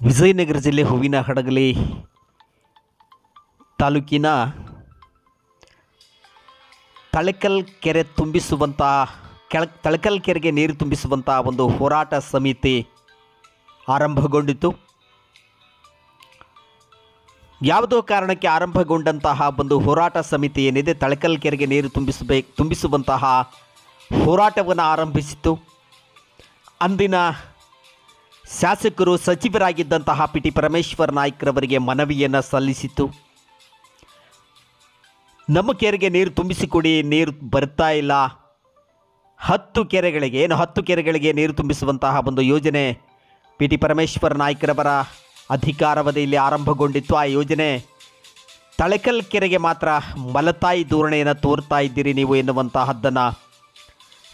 ವಿಜಯನಗರ ಜಿಲ್ಲೆ ಹೂವಿನ ಹಡಗಲಿ ತಾಲೂಕಿನ ತಳಕಲ್ ಕೆರೆ ತುಂಬಿಸುವಂಥ ಕೆಳ, ತಳಕಲ್ ಕೆರೆಗೆ ನೀರು ತುಂಬಿಸುವಂಥ ಒಂದು ಹೋರಾಟ ಸಮಿತಿ ಆರಂಭಗೊಂಡಿತು. ಯಾವುದೋ ಕಾರಣಕ್ಕೆ ಆರಂಭಗೊಂಡಂತಹ ಒಂದು ಹೋರಾಟ ಸಮಿತಿ ಏನಿದೆ, ತಳಕಲ್ ಕೆರೆಗೆ ನೀರು ತುಂಬಿಸಬೇಕು ತುಂಬಿಸುವಂತಹ ಹೋರಾಟವನ್ನು ಆರಂಭಿಸಿತು. ಅಂದಿನ ಶಾಸಕರು ಸಚಿವರಾಗಿದ್ದಂತಹ ಪಿ ಟಿ ಪರಮೇಶ್ವರ್ ನಾಯ್ಕರವರಿಗೆ ಮನವಿಯನ್ನು ಸಲ್ಲಿಸಿತು ನಮ್ಮ ಕೆರೆಗೆ ನೀರು ತುಂಬಿಸಿಕೊಡಿ, ನೀರು ಬರ್ತಾ ಇಲ್ಲ. ಹತ್ತು ಕೆರೆಗಳಿಗೆ, ಏನು ಹತ್ತು ಕೆರೆಗಳಿಗೆ ನೀರು ತುಂಬಿಸುವಂತಹ ಒಂದು ಯೋಜನೆ ಪಿ ಟಿ ಪರಮೇಶ್ವರ್ ನಾಯ್ಕರವರ ಅಧಿಕಾರಾವಧಿಯಲ್ಲಿ ಆರಂಭಗೊಂಡಿತ್ತು. ಆ ಯೋಜನೆ ತಳಕಲ್ ಕೆರೆಗೆ ಮಾತ್ರ ಮಲತಾಯಿ ಧೋರಣೆಯನ್ನು ತೋರ್ತಾ ಇದ್ದೀರಿ ನೀವು ಎನ್ನುವಂತಹದ್ದನ್ನು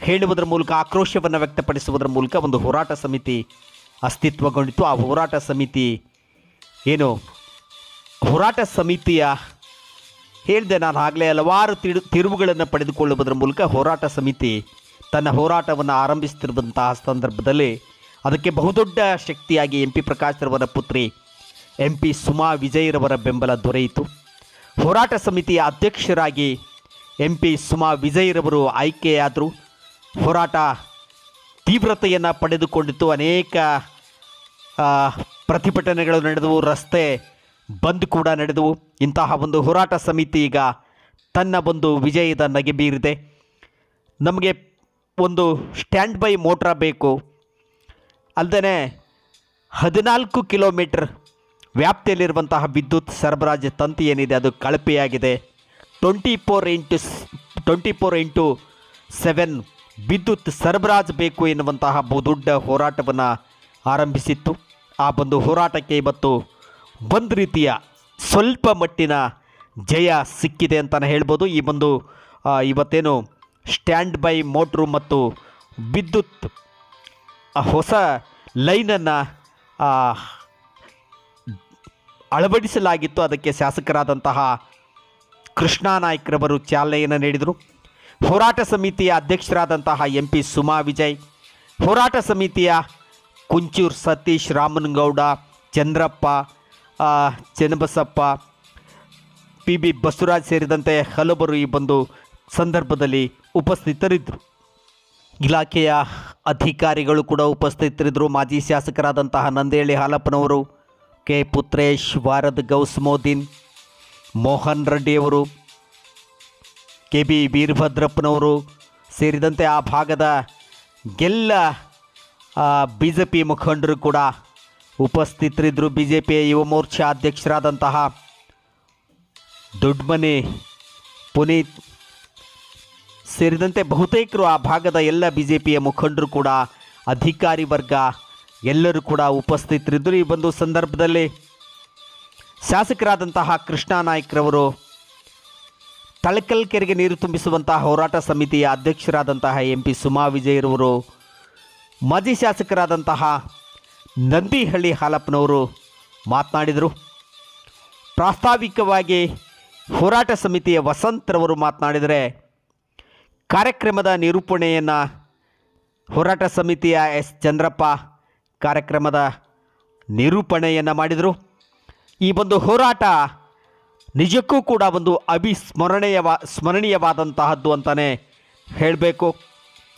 ಹೇಳುವುದರ ಮೂಲಕ, ಆಕ್ರೋಶವನ್ನು ವ್ಯಕ್ತಪಡಿಸುವುದರ ಮೂಲಕ ಒಂದು ಹೋರಾಟ ಸಮಿತಿ ಅಸ್ತಿತ್ವಗೊಂಡಿತ್ತು. ಆ ಹೋರಾಟ ಸಮಿತಿ ಏನು? ಹೋರಾಟ ಸಮಿತಿಯ ಹೇಳಿದೆ ನಾನು ಆಗಲೇ ಹಲವಾರು ತಿರು ತಿರುವುಗಳನ್ನು ಪಡೆದುಕೊಳ್ಳುವುದರ ಮೂಲಕ ಹೋರಾಟ ಸಮಿತಿ ತನ್ನ ಹೋರಾಟವನ್ನು ಆರಂಭಿಸುತ್ತಿರುವಂತಹ ಸಂದರ್ಭದಲ್ಲಿ ಅದಕ್ಕೆ ಬಹುದೊಡ್ಡ ಶಕ್ತಿಯಾಗಿ ಎಂ ಪಿ ಪ್ರಕಾಶ್ರವರ ಪುತ್ರಿ, ಎಂ ಪಿ ಸುಮಾ ವಿಜಯರವರ ಬೆಂಬಲ ದೊರೆಯಿತು. ಹೋರಾಟ ಸಮಿತಿಯ ಅಧ್ಯಕ್ಷರಾಗಿ ಎಂ ಪಿ ಸುಮಾ ವಿಜಯರವರು ಆಯ್ಕೆಯಾದರು. ಹೋರಾಟ ತೀವ್ರತೆಯನ್ನು ಪಡೆದುಕೊಂಡಿತ್ತು. ಅನೇಕ ಪ್ರತಿಭಟನೆಗಳು ನಡೆದವು, ರಸ್ತೆ ಬಂದ್ ಕೂಡ ನಡೆದವು. ಇಂತಹ ಒಂದು ಹೋರಾಟ ಸಮಿತಿ ಈಗ ತನ್ನ ಒಂದು ವಿಜಯದ ನಗೆ ಬೀರಿದೆ. ನಮಗೆ ಒಂದು ಸ್ಟ್ಯಾಂಡ್ ಬೈ ಮೋಟ್ರ ಬೇಕು. ಅಲ್ಲದೆ ಹದಿನಾಲ್ಕು ಕಿಲೋಮೀಟರ್ ವ್ಯಾಪ್ತಿಯಲ್ಲಿರುವಂತಹ ವಿದ್ಯುತ್ ಸರಬರಾಜು ತಂತಿ ಏನಿದೆ, ಅದು ಕಳಪೆಯಾಗಿದೆ. Twenty four into twenty four into seven ವಿದ್ಯುತ್ ಸರಬರಾಜು ಬೇಕು ಎನ್ನುವಂತಹ ಬಹುದೊಡ್ಡ ಹೋರಾಟವನ್ನು ಆರಂಭಿಸಿತ್ತು. ಆ ಒಂದು ಹೋರಾಟಕ್ಕೆ ಇವತ್ತು ಒಂದು ರೀತಿಯ ಸ್ವಲ್ಪ ಮಟ್ಟಿನ ಜಯ ಸಿಕ್ಕಿದೆ ಅಂತಲೇ ಹೇಳ್ಬೋದು. ಈ ಒಂದು ಇವತ್ತೇನು ಸ್ಟ್ಯಾಂಡ್ ಬೈ ಮೋಟ್ರು ಮತ್ತು ವಿದ್ಯುತ್ ಹೊಸ ಲೈನನ್ನು ಅಳವಡಿಸಲಾಗಿತ್ತು. ಅದಕ್ಕೆ ಶಾಸಕರಾದಂತಹ ಕೃಷ್ಣಾ ನಾಯ್ಕರವರು ಚಾಲನೆಯನ್ನು ನೀಡಿದರು. ಹೋರಾಟ ಸಮಿತಿಯ ಅಧ್ಯಕ್ಷರಾದಂತಹ ಎಂ ಪಿ ಸುಮಾ ವಿಜಯ್, ಹೋರಾಟ ಸಮಿತಿಯ ಕುಂಚೂರು ಸತೀಶ್ ರಾಮನಗೌಡ, ಚಂದ್ರಪ್ಪ ಚೆನ್ನಬಸಪ್ಪ ಪಿ ಬಿ ಬಸವರಾಜ್ ಸೇರಿದಂತೆ ಹಲವರು ಈ ಒಂದು ಸಂದರ್ಭದಲ್ಲಿ ಉಪಸ್ಥಿತರಿದ್ದರು. ಇಲಾಖೆಯ ಅಧಿಕಾರಿಗಳು ಕೂಡ ಉಪಸ್ಥಿತರಿದ್ದರು. ಮಾಜಿ ಶಾಸಕರಾದಂತಹ ನಂದೇಳಿ ಹಾಲಪ್ಪನವರು, ಕೆ. ಪುತ್ರೇಶ್, ವಾರದ್ ಗೌಸ್ಮೋದಿನ್, ಮೋಹನ್ ರೆಡ್ಡಿಯವರು ಕೆ ಬಿ ವೀರಭದ್ರಪ್ಪನವರು ಸೇರಿದಂತೆ ಆ ಭಾಗದ ಎಲ್ಲ ಬಿ ಜೆ ಪಿ ಮುಖಂಡರು ಕೂಡ ಉಪಸ್ಥಿತರಿದ್ದರು. ಬಿ ಜೆ ಪಿಯ ಯುವ ಮೋರ್ಚಾ ಅಧ್ಯಕ್ಷರಾದಂತಹ ದೊಡ್ಡಮನೆ ಪುನೀತ್ ಸೇರಿದಂತೆ ಬಹುತೇಕರು ಆ ಭಾಗದ ಎಲ್ಲ ಬಿ ಜೆ ಪಿಯ ಮುಖಂಡರು ಕೂಡ, ಅಧಿಕಾರಿ ವರ್ಗ ಎಲ್ಲರೂ ಕೂಡ ಉಪಸ್ಥಿತರಿದ್ದರು. ಈ ಒಂದು ಸಂದರ್ಭದಲ್ಲಿ ಶಾಸಕರಾದಂತಹ ಕೃಷ್ಣಾ ನಾಯ್ಕರವರು ತಳಕಲ್ ಕೆರೆಗೆ ನೀರು ತುಂಬಿಸುವಂತಹ ಹೋರಾಟ ಸಮಿತಿಯ ಅಧ್ಯಕ್ಷರಾದಂತಹ ಎಂ ಪಿ ಸುಮಾ ವಿಜಯರವರು ಮಾಜಿ ಶಾಸಕರಾದಂತಹ ನಂದಿಹಳ್ಳಿ ಹಾಲಪ್ಪನವರು ಮಾತನಾಡಿದರು. ಪ್ರಾಸ್ತಾವಿಕವಾಗಿ ಹೋರಾಟ ಸಮಿತಿಯ ವಸಂತ್ರವರು ಮಾತನಾಡಿದರೆ ಕಾರ್ಯಕ್ರಮದ ನಿರೂಪಣೆಯನ್ನು ಹೋರಾಟ ಸಮಿತಿಯ ಎಸ್ ಚಂದ್ರಪ್ಪ ಕಾರ್ಯಕ್ರಮದ ನಿರೂಪಣೆಯನ್ನು ಮಾಡಿದರು. ಈ ಒಂದು ಹೋರಾಟ ನಿಜಕ್ಕೂ ಕೂಡ ಒಂದು ಅವಿಸ್ಮರಣೀಯವ, ಸ್ಮರಣೀಯವಾದಂತಹದ್ದು ಅಂತಲೇ ಹೇಳಬೇಕು.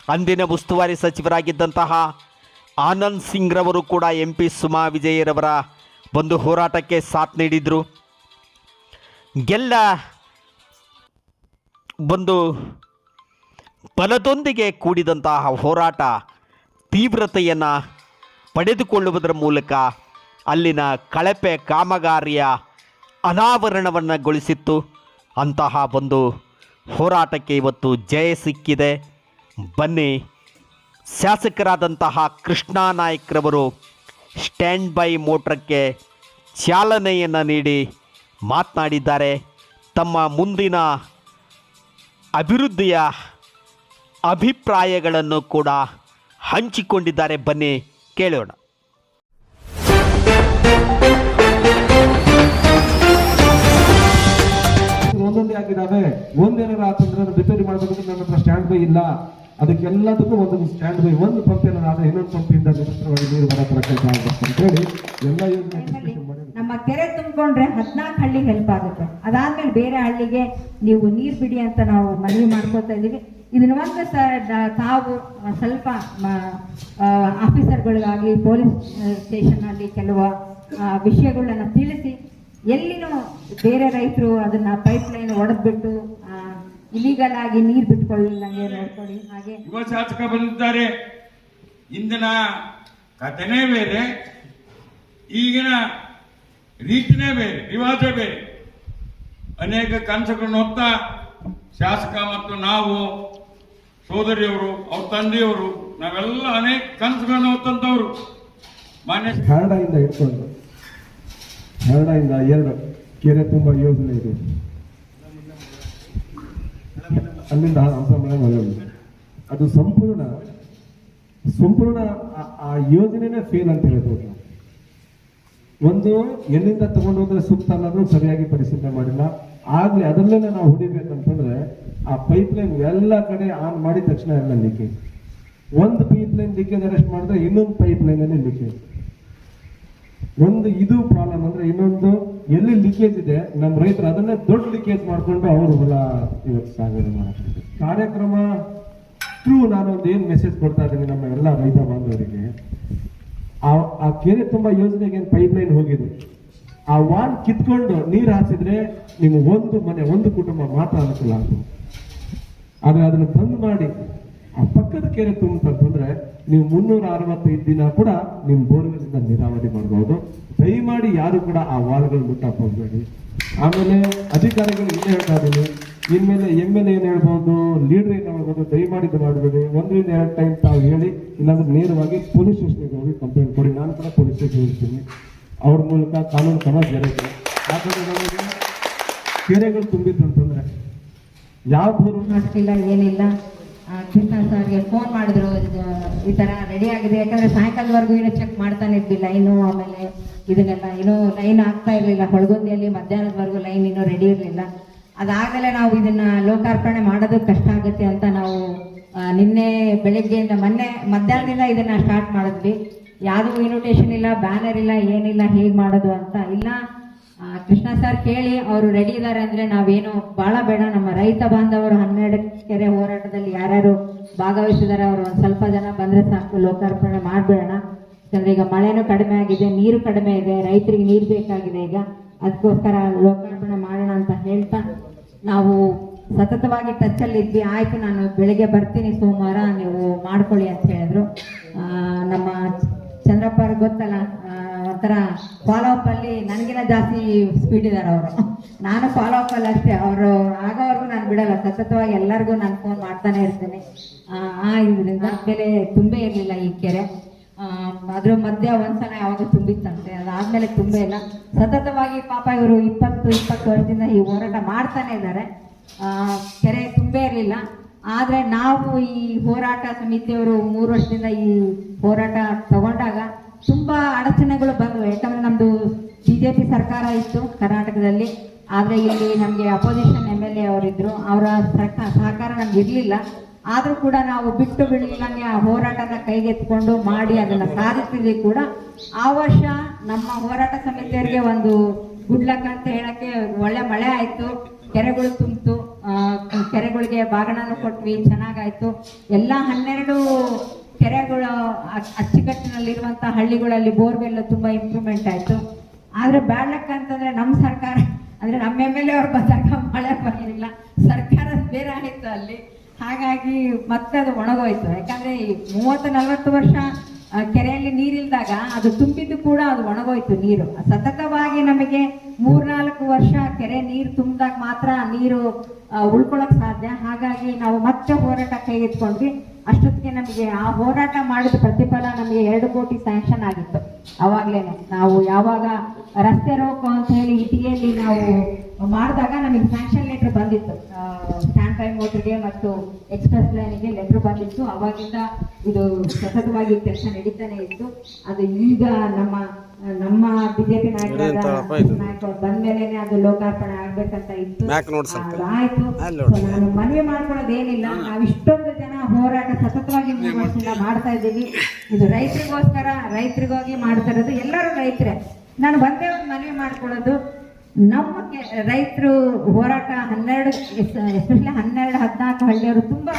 ಅಂದಿನ ಉಸ್ತುವಾರಿ ಸಚಿವರಾಗಿದ್ದಂತಹ ಆನಂದ್ ಸಿಂಗ್ರವರು ಕೂಡ ಎಂ ಪಿ ಸುಮಾ ವಿಜಯರವರ ಒಂದು ಹೋರಾಟಕ್ಕೆ ಸಾಥ್ ನೀಡಿದರು. ಗೆಲ್ಲ ಒಂದು ಬಲದೊಂದಿಗೆ ಕೂಡಿದಂತಹ ಹೋರಾಟ ತೀವ್ರತೆಯನ್ನು ಪಡೆದುಕೊಳ್ಳುವುದರ ಮೂಲಕ ಅಲ್ಲಿನ ಕಳಪೆ ಕಾಮಗಾರಿಯ ಅನಾವರಣವನ್ನುಗೊಳಿಸಿತ್ತು. ಅಂತಹ ಒಂದು ಹೋರಾಟಕ್ಕೆ ಇವತ್ತು ಜಯ ಸಿಕ್ಕಿದೆ. ಬನ್ನಿ, ಶಾಸಕರಾದಂತಹ ಕೃಷ್ಣಾ ನಾಯ್ಕರವರು ಸ್ಟ್ಯಾಂಡ್ ಬೈ ಮೋಟ್ರಕ್ಕೆ ಚಾಲನೆಯನ್ನು ನೀಡಿ ಮಾತನಾಡಿದ್ದಾರೆ. ತಮ್ಮ ಮುಂದಿನ ಅಭಿವೃದ್ಧಿಯ ಅಭಿಪ್ರಾಯಗಳನ್ನು ಕೂಡ ಹಂಚಿಕೊಂಡಿದ್ದಾರೆ. ಬನ್ನಿ, ಕೇಳೋಣ. ಆಗಿದ್ದಾವೆ ಒಂದೇನಾರ ಆತಂದ್ರೆ ರಿಪೇರಿ ಮಾಡಬೇಕು ನನ್ನ ಹತ್ರ ಸ್ಟ್ಯಾಂಡ್ ಬೈ ಇಲ್ಲ. ಅದಕ್ಕೆಲ್ಲದಕ್ಕೂ ಒಂದೊಂದು ಸ್ಟ್ಯಾಂಡ್ ಬೈ ಒಂದು ಪಂಪ್ ಏನಾದ್ರೆ ಇನ್ನೊಂದು ಪಂಪಿಂದ ನಿರಂತರವಾಗಿ ನೀರು ಬರೋ ಕೆಲಸ ಆಗಬೇಕು ಅಂತ ಹೇಳಿ ಎಲ್ಲ ಯೋಜನೆ ನಮ್ಮ ಕೆರೆ ತುಂಬಿಕೊಂಡ್ರೆ ಹದಿನಾಲ್ಕು ಹಳ್ಳಿ ಹೆಲ್ಪ್ ಆಗುತ್ತೆ. ಅದಾದ್ಮೇಲೆ ಬೇರೆ ಹಳ್ಳಿಗೆ ನೀವು ನೀರು ಬಿಡಿ ಅಂತ ನಾವು ಮನವಿ ಮಾಡ್ಕೊತಾ ಇದೀವಿ ಇದನ್ನ ಒಂದು ಸ ತಾವು ಸ್ವಲ್ಪ ಆಫೀಸರ್ಗಳಿಗಾಗಲಿ ಪೊಲೀಸ್ ಸ್ಟೇಷನ್ ಅಲ್ಲಿ ಕೆಲವು ವಿಷಯಗಳನ್ನ ತಿಳಿಸಿ ಎಲ್ಲಿನೂ ಬೇರೆ ರೈತರು ಅದನ್ನ ಪೈಪ್ ಲೈನ್ ಒಡೆದ್ಬಿಟ್ಟು ಇಲಿಗಲ್ ಆಗಿ ನೀರು ಬಿಟ್ಕೊಳ್ಳಿಲ್ಲಂಗೆ ನೋಡ್ಕೊಳ್ಳಿ ಹಾಗೆ. ಯುವ ಶಾಸಕ ಬಂದಿದ್ದಾರೆ. ಇಂದಿನ ಕಥೆನೇ ಬೇರೆ ಈಗಿನ ರೀತಿನೇ ಬೇರೆ ರಿವಾಜ ಬೇರೆ. ಅನೇಕ ಕನಸುಗಳನ್ನು ಹೊತ್ತ ಶಾಸಕ ಮತ್ತು ನಾವು ಸೋದರಿಯವರು ಅವ್ರ ತಂದೆಯವರು ನಾವೆಲ್ಲ ಅನೇಕ ಕನಸುಗಳನ್ನು ಹೊತ್ತಂತವ್ರು ಮಾನ್ಯ ಹರಡದಿಂದ ಹರಡದಿಂದ ಎರಡು ಕೆರೆ ತುಂಬ ಯೋಜನೆ ಇದೆ. ಅಲ್ಲಿಂದ ಅದು ಸಂಪೂರ್ಣ ಸಂಪೂರ್ಣ ಆ- ಯೋಜನೆನೇ ಫೇಲ್ ಅಂತ ಹೇಳ್ಬೋದು ಒಂದು ಎಲ್ಲಿಂದ ತಗೊಂಡು ಹೋದ್ರೆ ಸೂಕ್ತ ಅನ್ನೋದು ಸರಿಯಾಗಿ ಪರಿಶೀಲನೆ ಮಾಡಿಲ್ಲ. ಆಗ್ಲಿ ಅದರಲ್ಲೇ ನಾವು ಹೊಡಿಬೇಕಂತಂದ್ರೆ ಆ ಪೈಪ್ ಲೈನ್ ಎಲ್ಲ ಕಡೆ ಆನ್ ಮಾಡಿದ ತಕ್ಷಣ ಎಲ್ಲ ಲೀಕೇಜ್ ಒಂದು ಪೈಪ್ ಲೈನ್ ಲೀಕೇಜ್ ಅರೆಸ್ಟ್ ಮಾಡಿದ್ರೆ ಇನ್ನೊಂದು ಪೈಪ್ ಲೈನ್ ಅಲ್ಲಿ ಲೀಕೇಜ್ ಒಂದು ಇದು ಪ್ರಾಬ್ಲಮ್ ಅಂದ್ರೆ ಇನ್ನೊಂದು ಎಲ್ಲಿ ಲೀಕೇಜ್ ಇದೆ ನಮ್ಮ ರೈತರು ಅದನ್ನೇ ದೊಡ್ಡ ಲೀಕೇಜ್ ಮಾಡ್ಕೊಂಡು ಅವರು ಹೊಲ ಇವತ್ತು ಕಾರ್ಯಕ್ರಮ ಥ್ರೂ ನಾನೊಂದು ಏನು ಮೆಸೇಜ್ ಕೊಡ್ತಾ ಇದ್ದೀನಿ ನಮ್ಮ ಎಲ್ಲ ರೈತ ಬಾಂಧವರಿಗೆ. ಆ ಕೆರೆ ತುಂಬಾ ಯೋಜನೆಗೆ ಪೈಪ್ ಲೈನ್ ಹೋಗಿದೆ. ಆ ವಾಲ್ ಕಿತ್ಕೊಂಡು ನೀರು ಹಾಸಿದ್ರೆ ನಿಮ್ಗೆ ಒಂದು ಮನೆ, ಒಂದು ಕುಟುಂಬ ಮಾತ್ರ ಅನುಕೂಲ ಆಗ್ತದೆ ಆದ್ರೆ ಅದನ್ನು ಬಂದ್ ಮಾಡಿ ಆ ಪಕ್ಕದ ಕೆರೆ ತುಂಬಂತಂದ್ರೆ ನೀವು ಮುನ್ನೂರ ಅರವತ್ತೈದು ದಿನ ಕೂಡ ನಿಮ್ ಬೋರ್ವೆಲ್ ನೀರಾವರಿ ಮಾಡಬಹುದು. ದಯಮಾಡಿ ಯಾರು ಕೂಡ ಆ ವಾಲ್ಗಳು ಮುಟ್ಟಕ್ಕೆ ಹೋಗ್ಬೇಡಿ. ಆಮೇಲೆ ಅಧಿಕಾರಿಗಳು ಇಲ್ಲೇ ಹೇಳ್ತಾ ಇದ್ದೀನಿ ಇನ್ಮೇಲೆ ಎಂ ಎಲ್ ಏನ್ ಹೇಳ್ಬೋದು, ಲೀಡರ್ ಏನ್ ಹೇಳ್ಬೋದು, ದಯಮಾಡಿ ಮಾಡ್ಬೇಡಿ ಒಂದರಿಂದ ಎರಡು ಟೈಮ್ ತಾವು ಹೇಳಿ, ಇಲ್ಲಾಂದ್ರೆ ನೇರವಾಗಿ ಪೊಲೀಸ್ ಸ್ಟೇಷನ್ಗೆ ಹೋಗಿ ಕಂಪ್ಲೇಂಟ್ ಕೊಡಿ. ನಾನು ಕೂಡ ಪೊಲೀಸ್ ಸ್ಟೇಷನ್ ಅವ್ರ ಮೂಲಕ ಕಾನೂನು ಕ್ರಮ ಜರುಗಿದೆ. ಯಾಕಂದ್ರೆ ಕೆರೆಗಳು ತುಂಬಿದ್ರು ಅಂತಂದ್ರೆ ಯಾವ ಬೋರು ಏನಿಲ್ಲ. ಕೃಷ್ಣ ಸರ್ಗೆ ಫೋನ್ ಮಾಡಿದ್ರು ಈ ತರ ರೆಡಿ ಆಗಿದೆ. ಯಾಕಂದ್ರೆ ಸಾಯಂಕಾಲದವರೆಗೂ ಏನೋ ಚೆಕ್ ಮಾಡ್ತಾನೆ ಇದ್ವಿ ಲೈನು ಆಮೇಲೆ ಇದನ್ನೆಲ್ಲ ಇನ್ನೂ ಲೈನ್ ಆಗ್ತಾ ಇರಲಿಲ್ಲ. ಹೊಳಗುಂದಿಯಲ್ಲಿ ಮಧ್ಯಾಹ್ನದವರೆಗೂ ಲೈನ್ ಇನ್ನೂ ರೆಡಿ ಇರಲಿಲ್ಲ. ಅದಾಗಲೇ ನಾವು ಇದನ್ನ ಲೋಕಾರ್ಪಣೆ ಮಾಡೋದು ಕಷ್ಟ ಆಗುತ್ತೆ ಅಂತ ನಾವು ನಿನ್ನೆ ಬೆಳಿಗ್ಗೆಯಿಂದ ಮೊನ್ನೆ ಮಧ್ಯಾಹ್ನದಿಂದ ಇದನ್ನ ಸ್ಟಾರ್ಟ್ ಮಾಡಿದ್ವಿ. ಯಾವುದೂ ಇನ್ವಿಟೇಷನ್ ಇಲ್ಲ ಬ್ಯಾನರ್ ಇಲ್ಲ, ಏನಿಲ್ಲ, ಹೇಗೆ ಮಾಡೋದು ಅಂತ. ಇಲ್ಲ ಕೃಷ್ಣ ಸರ್ ಕೇಳಿ, ಅವರು ರೆಡಿ ಇದ್ದಾರೆ ಅಂದ್ರೆ ನಾವೇನು ಬಹಳ ಬೇಡ. ನಮ್ಮ ರೈತ ಬಾಂಧವರು ಹನ್ನೆರಡು ಕೆರೆ ಹೋರಾಟದಲ್ಲಿ ಯಾರ್ಯಾರು ಭಾಗವಹಿಸಿದಾರೆ, ಅವರು ಒಂದ್ ಸ್ವಲ್ಪ ಜನ ಬಂದ್ರೆ ಸಾಕು. ಲೋಕಾರ್ಪಣೆ ಮಾಡ್ಬೇಡೋಣ. ಯಾಕಂದ್ರೆ ಈಗ ಮಳೆನೂ ಕಡಿಮೆ ಆಗಿದೆ, ನೀರು ಕಡಿಮೆ ಇದೆ, ರೈತರಿಗೆ ನೀರು ಬೇಕಾಗಿದೆ. ಈಗ ಅದಕ್ಕೋಸ್ಕರ ಲೋಕಾರ್ಪಣೆ ಮಾಡೋಣ ಅಂತ ಹೇಳ್ತಾ ನಾವು ಸತತವಾಗಿ ಟಚ್ ಅಲ್ಲಿ ಇದ್ವಿ. ಆಯ್ತು, ನಾನು ಬೆಳಿಗ್ಗೆ ಬರ್ತೀನಿ ಸೋಮವಾರ, ನೀವು ಮಾಡ್ಕೊಳ್ಳಿ ಅಂತ ಹೇಳಿದ್ರು. ನಮ್ಮ ಚಂದ್ರಪ್ಪ ಗೊತ್ತಲ್ಲ ಒಂಥರ ಜಾಸ್ತಿ ಸ್ಪೀಡ್ ಇದ್ದಾರೆ ಅವರು. ನಾನು ಫಾಲೋ ಅಪ್ ಅಲ್ಲಿ ಅಷ್ಟೇ ಅವರು ಆಗೋವರೆಗೂ ನಾನು ಬಿಡಲ್ಲ. ಸತತವಾಗಿ ಎಲ್ಲರಿಗೂ ನಾನು ಫೋನ್ ಮಾಡ್ತಾನೆ ಇರ್ತೇನೆ. ಆ, ಇದರಿಂದ ಆಮೇಲೆ ತುಂಬೇ ಇರಲಿಲ್ಲ ಈ ಕೆರೆ. ಅದ್ರ ಮಧ್ಯ ಒಂದ್ಸಲ ಯಾವಾಗ ತುಂಬಿತ್ತಂತೆ. ಅದಾದ್ಮೇಲೆ ತುಂಬೇ ಇಲ್ಲ. ಸತತವಾಗಿ ಪಾಪ ಇವರು ಇಪ್ಪತ್ತು ಇಪ್ಪತ್ತು ವರ್ಷದಿಂದ ಈ ಹೋರಾಟ ಮಾಡ್ತಾನೆ ಇದ್ದಾರೆ. ಆ, ಕೆರೆ ತುಂಬೇ ಇರಲಿಲ್ಲ. ಆದ್ರೆ ನಾವು ಈ ಹೋರಾಟ ಸಮಿತಿಯವರು ಮೂರು ವರ್ಷದಿಂದ ಈ ಹೋರಾಟ ತಗೊಂಡಾಗ ತುಂಬಾ ಅಡಚಣೆಗಳು ಬಂದವು. ಯಾಕಂದ್ರೆ ನಮ್ದು ಬಿಜೆಪಿ ಸರ್ಕಾರ ಇತ್ತು ಕರ್ನಾಟಕದಲ್ಲಿ, ಆದರೆ ಇಲ್ಲಿ ನಮಗೆ ಅಪೋಸಿಷನ್ ಎಂ ಎಲ್ ಎ ಅವರಿದ್ದರು ಅವರ ಸಹಕಾರ ನಮ್ಗೆ ಇರಲಿಲ್ಲ. ಆದರೂ ಕೂಡ ನಾವು ಬಿಟ್ಟು ಬಿಡಲಿಲ್ಲಂಗೆ ಆ ಹೋರಾಟನ ಕೈಗೆತ್ಕೊಂಡು ಮಾಡಿ ಅದನ್ನು ಸಾಧಿಸಿದ್ವಿ ಕೂಡ. ಆ ವರ್ಷ ನಮ್ಮ ಹೋರಾಟ ಸಮಿತಿಯವರಿಗೆ ಒಂದು ಗುಡ್ ಲಕ್ ಅಂತ ಹೇಳಕ್ಕೆ ಒಳ್ಳೆ ಮಳೆ ಆಯಿತು. ಕೆರೆಗಳು ತುಂಬಿತು. ಕೆರೆಗಳಿಗೆ ಬಾಗಣನು ಕೊಟ್ವಿ. ಚೆನ್ನಾಗಾಯಿತು. ಎಲ್ಲ ಹನ್ನೆರಡು ಕೆರೆಗಳು ಅಚ್ಚುಕಟ್ಟಿನಲ್ಲಿರುವಂಥ ಹಳ್ಳಿಗಳಲ್ಲಿ ಬೋರ್ವೆಲ್ ತುಂಬ ಇಂಪ್ರೂವ್ಮೆಂಟ್ ಆಯ್ತು. ಆದ್ರೆ ಬ್ಯಾಡ್ ಲಕ್ ಅಂತಂದ್ರೆ ನಮ್ಮ ಸರ್ಕಾರ, ಅಂದ್ರೆ ನಮ್ಮ ಎಂ ಎಲ್ ಎ ಅವ್ರು ಬಂದಾಗ ಮಳೆ ಬರಲಿಲ್ಲ. ಸರ್ಕಾರ ಬೇರೆ ಆಯ್ತು ಅಲ್ಲಿ. ಹಾಗಾಗಿ ಮತ್ತೆ ಅದು ಒಣಗೋಯ್ತು. ಯಾಕಂದ್ರೆ ಈ ಮೂವತ್ತು ನಲವತ್ತು ವರ್ಷ ಕೆರೆಯಲ್ಲಿ ನೀರಿಲ್ದಾಗ ಅದು ತುಂಬಿದ್ದು ಕೂಡ ಅದು ಒಣಗೋಯ್ತು ನೀರು. ಸತತವಾಗಿ ನಮಗೆ ಮೂರ್ನಾಲ್ಕು ವರ್ಷ ಕೆರೆ ನೀರು ತುಂಬಿದಾಗ ಮಾತ್ರ ನೀರು ಉಳ್ಕೊಳ್ಳೋಕೆ ಸಾಧ್ಯ. ಹಾಗಾಗಿ ನಾವು ಮತ್ತೆ ಹೋರಾಟ ಕೈಗೆತ್ಕೊಂಡ್ವಿ ಅಷ್ಟೊತ್ತಿಗೆ ನಮಗೆ ಆ ಹೋರಾಟ ಮಾಡಿದ ಪ್ರತಿಫಲ ನಮಗೆ ಎರಡು ಕೋಟಿ ಸ್ಯಾಂಕ್ಷನ್ ಆಗಿತ್ತು. ಅವಾಗ್ಲೇನೆ. ನಾವು ಯಾವಾಗ ರಸ್ತೆ ರೋಕೋ ಅಂತ ಹೇಳಿ ಇಟಿಯಲ್ಲಿ ನಾವು ಮಾಡಿದಾಗ ನಮಗೆ ಸ್ಯಾಂಕ್ಷನ್ ಲೆಟರ್ ಬಂದಿತ್ತು. ಸ್ಟ್ಯಾಂಡ್ ಟೈಮ್ ಮೋಟರ್ಗೆ ಮತ್ತು ಎಕ್ಸ್ಪ್ರೆಸ್ ಲೈನಿಗೆ ಲೆಟರ್ ಬಂದಿತ್ತು. ಅವಾಗಿಂದ ಇದು ಸತತವಾಗಿ ಕೆಲಸ ನಡೀತಾನೆ ಇತ್ತು. ಅದು ಈಗ ನಮ್ಮ ನಮ್ಮ ಬಿಜೆಪಿ ನಾಯಕರಾದ ನಾಯಕರು ಬಂದ್ಮೇಲೆ ಅದು ಲೋಕಾರ್ಪಣೆ ಆಗ್ಬೇಕಂತ ಇತ್ತು. ಆಯ್ತು. ನಾನು ಮನವಿ ಮಾಡ್ಕೊಳ್ಳೋದೇನಿಲ್ಲ. ನಾವು ಇಷ್ಟೊಂದು ಜನ ಹೋರಾಟ ಸತತವಾಗಿ ವರ್ಷದಿಂದ ಮಾಡ್ತಾ ಇದ್ದೀವಿ. ಇದು ರೈತರಿಗೋಸ್ಕರ ರೈತರಿಗೋಗಿ ಮಾಡ್ತಾ ಇರೋದು ಎಲ್ಲರೂ ರೈತರೇ. ನಾನು ಒಂದೇ ಒಂದು ಮನವಿ ಮಾಡ್ಕೊಳ್ಳೋದು. ನಮ್ಮ ರೈತರು ಹೋರಾಟ ಹನ್ನೆರಡು ಎಸ್ಪೆಷಲಿ ಹನ್ನೆರಡು ಹದಿನಾಲ್ಕು ಹಳ್ಳಿಯವರು ತುಂಬಾ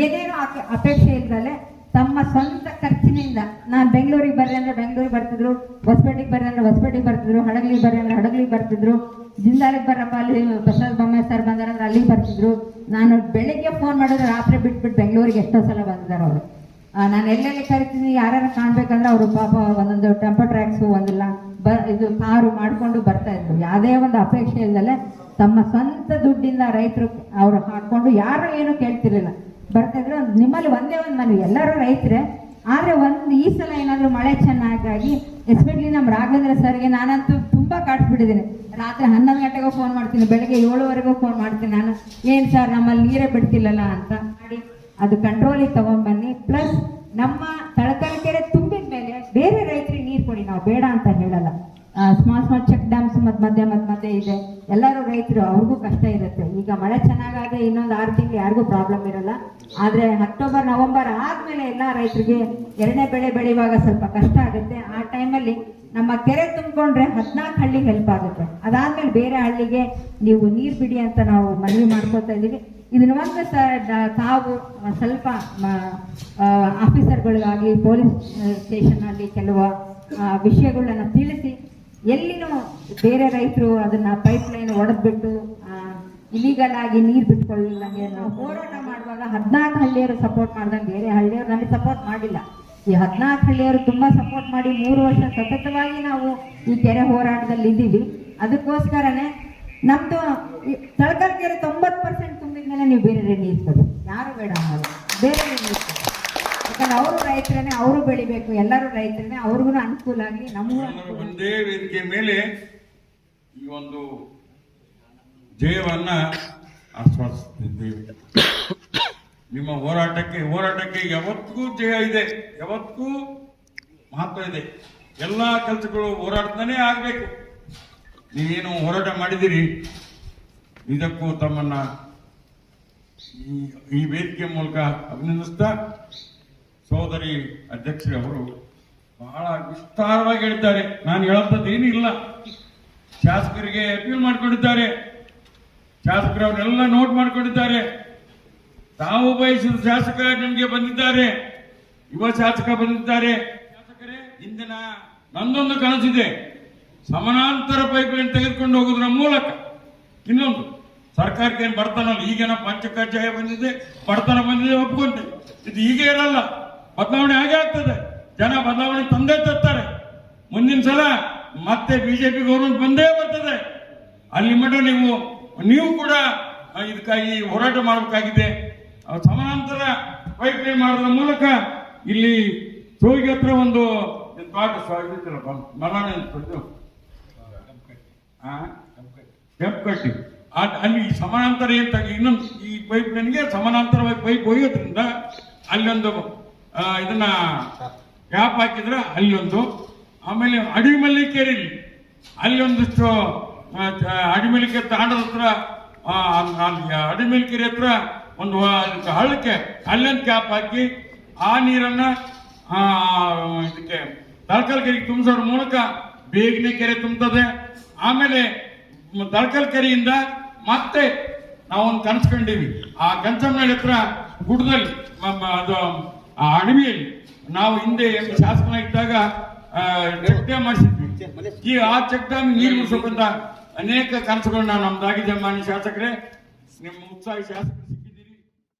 ಏನೇನು ಅಪೇಕ್ಷೆ ಇಲ್ದಲೆ ತಮ್ಮ ಸ್ವಂತ ಖರ್ಚಿನಿಂದ ನಾನು ಬೆಂಗಳೂರಿಗೆ ಬರ್ರಿ ಅಂದ್ರೆ ಬೆಂಗಳೂರಿಗೆ ಬರ್ತಿದ್ರು, ಹೊಸಪೇಟೆಗೆ ಬರ್ರಿ ಅಂದ್ರೆ ಹೊಸಪೇಟೆಗೆ ಬರ್ತಿದ್ರು, ಹಡಗಲಿಗೆ ಬರ್ರಿ ಅಂದ್ರೆ ಹಡಗಲಿಗೆ ಬರ್ತಿದ್ರು, ಜಿಂದಾಲಿಗೆ ಬರಪ್ಪ ಅಲ್ಲಿ ಪ್ರಸಾದ್ ಬೊಮ್ಮಾಯಿ ಸರ್ ಬಂದಾರ ಅಂದ್ರೆ ಅಲ್ಲಿಗೆ ಬರ್ತಿದ್ರು. ನಾನು ಬೆಳಿಗ್ಗೆ ಫೋನ್ ಮಾಡಿದ್ರೆ ರಾತ್ರಿ ಬಿಟ್ಬಿಟ್ಟು ಬೆಂಗಳೂರಿಗೆ ಎಷ್ಟೋ ಸಲ ಬಂದಿದ್ದಾರೆ ಅವರು. ನಾನು ಎಲ್ಲೆಲ್ಲಿ ಕರಿತೀನಿ ಯಾರು ಕಾಣ್ಬೇಕಂದ್ರೆ ಅವರು ಪಾಪ ಒಂದೊಂದು ಟೆಂಪೋ ಟ್ರ್ಯಾಕ್ಸು ಒಂದಿಲ್ಲ, ಬ, ಇದು ಕಾರು ಮಾಡಿಕೊಂಡು ಬರ್ತಾ ಇದ್ರು. ಯಾವುದೇ ಒಂದು ಅಪೇಕ್ಷೆ ಇಲ್ಲದೆ ತಮ್ಮ ಸ್ವಂತ ದುಡ್ಡಿಂದ ರೈತರು ಅವರು ಹಾಕೊಂಡು ಯಾರು ಏನು ಕೇಳ್ತಿರ್ಲಿಲ್ಲ. ಬರ್ತಾ ಇದ್ರು ನಿಮ್ಮಲ್ಲಿ ಒಂದೇ ಒಂದು ಮನವಿ ಎಲ್ಲರೂ ರೈತರೇ. ಆದರೆ ಒಂದು ಈ ಸಲ ಏನಾದರೂ ಮಳೆ ಚೆನ್ನಾಗಾಗಿ ಎಸ್ಪೆಷಲಿ ನಮ್ಮ ರಾಘವೇಂದ್ರ ಸರ್ಗೆ ನಾನಂತೂ ತುಂಬಾ ಕಾಡ್ಸ್ಬಿಟ್ಟಿದ್ದೀನಿ. ರಾತ್ರಿ ಹನ್ನೊಂದು ಗಂಟೆಗೂ ಫೋನ್ ಮಾಡ್ತೀನಿ, ಬೆಳಗ್ಗೆ ಏಳುವರೆಗೂ ಫೋನ್ ಮಾಡ್ತೀನಿ ನಾನು. ಏನ್ ಸರ್ ನಮ್ಮಲ್ಲಿ ನೀರೇ ಬಿಡ್ತಿಲ್ಲಲ್ಲ ಅಂತ ಮಾಡಿ ಅದು ಕಂಟ್ರೋಲಿಗೆ ತಗೊಂಡ್ಬನ್ನಿ. ಪ್ಲಸ್ ನಮ್ಮ ತಳಕಲ್ ಕೆರೆ ತುಂಬಿದ ಮೇಲೆ ಬೇರೆ ರೈತರಿಗೆ ನೀರು ಕೊಡಿ, ನಾವು ಬೇಡ ಅಂತ ಹೇಳಲ್ಲ. ಸ್ಮಾಲ್ ಸ್ಮಾಲ್ ಚೆಕ್ ಡ್ಯಾಮ್ಸ್ ಮತ್ ಮಧ್ಯೆ ಮಧ್ಯೆ ಇದೆ. ಎಲ್ಲರೂ ರೈತರು, ಅವ್ರಿಗೂ ಕಷ್ಟ ಇರುತ್ತೆ. ಈಗ ಮಳೆ ಚೆನ್ನಾಗಾದ್ರೆ ಇನ್ನೊಂದು ಆರು ತಿಂಗಳು ಯಾರಿಗೂ ಪ್ರಾಬ್ಲಮ್ ಇರಲ್ಲ. ಆದ್ರೆ ಅಕ್ಟೋಬರ್, ನವೆಂಬರ್ ಆದಮೇಲೆ ಎಲ್ಲ ರೈತರಿಗೆ ಎರಡನೇ ಬೆಳೆ ಬೆಳೆಯುವಾಗ ಸ್ವಲ್ಪ ಕಷ್ಟ ಆಗುತ್ತೆ. ಆ ಟೈಮಲ್ಲಿ ನಮ್ಮ ಕೆರೆ ತುಂಬಿಕೊಂಡ್ರೆ ಹದಿನಾಲ್ಕು ಹಳ್ಳಿಗೆ ಹೆಲ್ಪ್ ಆಗುತ್ತೆ. ಅದಾದಮೇಲೆ ಬೇರೆ ಹಳ್ಳಿಗೆ ನೀವು ನೀರು ಬಿಡಿ ಅಂತ ನಾವು ಮನವಿ ಮಾಡ್ಕೊತಾ ಇದೀವಿ ಇದನ್ನ ಒಂದು ತಾವು ಸ್ವಲ್ಪ ಆಫೀಸರ್ಗಳಿಗಾಗಲಿ ಪೊಲೀಸ್ ಸ್ಟೇಷನ್ ಅಲ್ಲಿ ಕೆಲವು ವಿಷಯಗಳನ್ನ ತಿಳಿಸಿ ಎಲ್ಲಿನೂ ಬೇರೆ ರೈತರು ಅದನ್ನ ಪೈಪ್ ಲೈನ್ ಒಡೆದ್ಬಿಟ್ಟು ಇಲಿಗಲ್ ಆಗಿ ನೀರು ಬಿಟ್ಕೊಳ್ಳಿಲ್ಲ ಹೋರಾಟ ಮಾಡುವಾಗ ಹದಿನಾಲ್ಕು ಹಳ್ಳಿಯರು ಸಪೋರ್ಟ್ ಮಾಡ್ದಂಗೆ ಬೇರೆ ಹಳ್ಳಿಯವರು ನನಗೆ ಸಪೋರ್ಟ್ ಮಾಡಿಲ್ಲ. ಈ ಹದಿನಾಲ್ಕು ಹಳ್ಳಿಯವರು ತುಂಬಾ ಸಪೋರ್ಟ್ ಮಾಡಿ ಮೂರು ವರ್ಷ ಸತತವಾಗಿ ನಾವು ಈ ಕೆರೆ ಹೋರಾಟದಲ್ಲಿ ಇದ್ದೀವಿ. ಅದಕ್ಕೋಸ್ಕರನೇ ನಮ್ದು ತಳಕಲ್ ಕೆರೆ ತೊಂಬತ್ತು ಪರ್ಸೆಂಟ್ ತುಂಬಿದ್ಮೇಲೆ ನೀವು ಬೇರೆ ನೀರು ಕೊಡಿ ಯಾರು ಬೇಡ ಬೇರೆ ನೀರು ಯಾಕಂದ್ರೆ ಅವರು ರೈತರೇ ಅವರು ಬೆಳಿಬೇಕು. ಎಲ್ಲರೂ ರೈತರೇ ಅವ್ರಿಗೂ ಅನುಕೂಲ ಆಗಲಿ ನಮಗೂ ಒಂದೇ ವೇದಿಕೆ ಮೇಲೆ ಈ ಒಂದು ಜಯವನ್ನ ಆಶ್ವಾಸಿಸುತ್ತಿದ್ದೇವೆ ನಿಮ್ಮ ಹೋರಾಟಕ್ಕೆ ಹೋರಾಟಕ್ಕೆ ಯಾವತ್ತಿಗೂ ಜಯ ಇದೆ. ಯಾವತ್ತಿಗೂ ಮಹತ್ವ ಇದೆ. ಎಲ್ಲ ಕೆಲಸಗಳು ಹೋರಾಡ್ತಾನೆ ಆಗ್ಬೇಕು. ನೀವೇನು ಹೋರಾಟ ಮಾಡಿದಿರಿ ಇದಕ್ಕೂ ತಮ್ಮನ್ನ ಈ- ಈ ವೇದಿಕೆ ಮೂಲಕ ಅಭಿನಂದಿಸ್ತಾ ಸೋದರಿ ಅಧ್ಯಕ್ಷರೇ ಅವರು ಬಹಳ ವಿಸ್ತಾರವಾಗಿ ಹೇಳಿದ್ದಾರೆ. ನಾನು ಹೇಳೋಂಥದ್ದು ಏನೂ ಇಲ್ಲ. ಶಾಸಕರಿಗೆ ಅಪೀಲ್ ಮಾಡ್ಕೊಂಡಿದ್ದಾರೆ. ಶಾಸಕರು ಅವರೆಲ್ಲ ನೋಟ್ ಮಾಡ್ಕೊಂಡಿದ್ದಾರೆ. ತಾವು ಬಯಸಿದ ಶಾಸಕ ನಿಮಗೆ ಬಂದಿದ್ದಾರೆ. ಯುವ ಶಾಸಕ ಬಂದಿದ್ದಾರೆ. ಶಾಸಕರೇ, ಇಂದಿನ ನಂದೊಂದು ಕನಸಿದೆ. ಸಮಾನಾಂತರ ಪೈಪ್ ಲೈನ್ ತೆಗೆದುಕೊಂಡು ಹೋಗೋದ್ರ ಮೂಲಕ ಇನ್ನೊಂದು. ಸರ್ಕಾರಕ್ಕೆ ಏನು ಬಡತನ ಈಗೇನ ಪಂಚಕಜ್ಜಾಯ ಬಂದಿದೆ, ಬಡತನ ಬಂದಿದೆ ಒಪ್ಕೊಂತೀವಿ ಇದು ಹೀಗೆ ಇರಲ್ಲ. ಬದಲಾವಣೆ ಹಾಗೆ ಆಗ್ತದೆ. ಜನ ಬದಲಾವಣೆ ತಂದೆ ತರ್ತಾರೆ. ಮುಂದಿನ ಸಲ ಮತ್ತೆ ಬಿಜೆಪಿ ಗೌರ್ಮೆಂಟ್ ಬಂದೇ ಬರ್ತದೆ. ಅಲ್ಲಿ ಮಟ್ಟ ನೀವು ನೀವು ಕೂಡ ಇದಕ್ಕಾಗಿ ಹೋರಾಟ ಮಾಡಬೇಕಾಗಿದೆ. ಸಮಾನಾಂತರ ಲೈನ್ ಮಾಡೋದ್ರ ಮೂಲಕ ಇಲ್ಲಿ ಸೋಗಿ ಹತ್ರ ಒಂದು ಆ- ಅಲ್ಲಿ ಸಮಾನಾಂತರ ಅಂತ ಇನ್ನೊಂದು ಈ ಪೈಪ್ ಲೈನ್ಗೆ ಸಮಾನಾಂತರವಾಗಿ ಪೈಪ್ ಹೋಗೋದ್ರಿಂದ ಅಲ್ಲೊಂದು ಇದನ್ನ ಕ್ಯಾಪ್ ಹಾಕಿದ್ರೆ ಅಲ್ಲೊಂದು ಆಮೇಲೆ ಅಡಿಮಲ್ಲಿಕೇರಿ ಅಲ್ಲಿ ಒಂದಿಷ್ಟು ಅಡಿಮಲಿಕೆ ತಾಂಡದ ಹತ್ರ ಅಲ್ಲಿ ಅಡಿಮಲಿಕೆರೆ ಹತ್ರ ಒಂದು ಹಳ್ಳಕ್ಕೆ ಅಲ್ಲೊಂದು ಕ್ಯಾಪ್ ಹಾಕಿ ಆ ನೀರನ್ನ ಇದಕ್ಕೆ ತಳಕಲ್ ಕೆರೆಗೆ ತುಂಬಿಸೋದ್ರ ಮೂಲಕ ಬೇಗನೆ ಕೆರೆ ತುಂಬುತ್ತದೆ ಆಮೇಲೆ ತಳಕಲ್ ಕೆರೆಯಿಂದ ಮತ್ತೆ ನಾವೊಂದು ಕನ್ಸ್ಕೊಂಡಿವಿ. ಆ ಕಂಚಮನಹಳ್ಳಿ ಹತ್ರ ಗುಡ್ಡದಲ್ಲಿ ಅದು ಆ ಅಡವಿಯಲ್ಲಿ ನಾವು ಹಿಂದೆ ಶಾಸಕನ ಚೆಕ್ ಡ್ಯಾಮ್ ಮಾಡಿಸಿದ್ವಿ. ಈ ಆ ಚೆಕ್ ಡ್ಯಾಮ್ ನೀರು ಮುಗಿಸೋಕಂತ ಅನೇಕ ಕನಸುಗಳನ್ನ ನಮ್ದಾಗಿದೆ ಮಾನ್ಯ ಶಾಸಕರೇ. ನಿಮ್ಮ ಉತ್ಸಾಹಿ ಶಾಸಕರು.